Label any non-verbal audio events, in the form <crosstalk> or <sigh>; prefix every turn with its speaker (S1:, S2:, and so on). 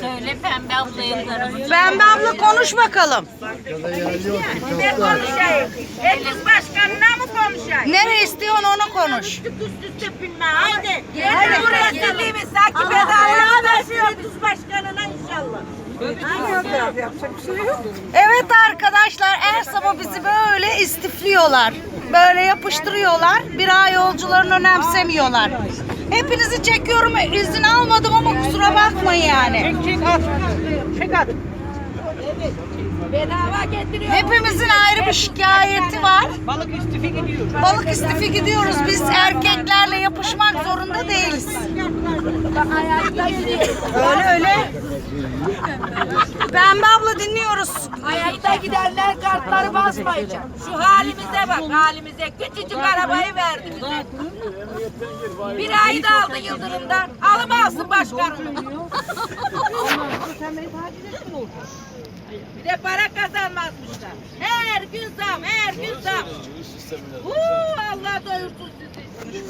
S1: Söyle pembe ablayın tarafı.
S2: Pembe abla konuş bakalım.
S3: Ne konuşayım? Etüt başkanına mı konuşayım?
S2: Nereye istiyorsun onu konuş.
S3: Üst üste binme haydi. Haydi buraya sildiğimiz sanki bedava taşıyor Etüt başkanına inşallah.
S2: Evet arkadaşlar her sabah bizi böyle istifliyorlar. Böyle yapıştırıyorlar. Bir ay yolcularını önemsemiyorlar. Hepinizi çekiyorum. izin almadım ama kusura bakmayın yani.
S3: Bedava getiriyor.
S2: Hepimizin ayrı bir şikayeti var.
S4: Balık istifi gidiyor.
S2: Balık istifi gidiyoruz. Biz erkeklerle yapışmak zorunda değiliz. Öyle öyle. Pembe abla dinliyoruz.
S3: Ayakta gidenler kartları basmayacak. Şu halimize bak halimize. Küçücük arabayı verdi bize. Bir ayı da aldı Yıldırım'dan. Alamazsın başkanım. <laughs> Bir de para kazanmazmışlar. Her gün zam, her gün zam. Huu, Allah doyursun sizi.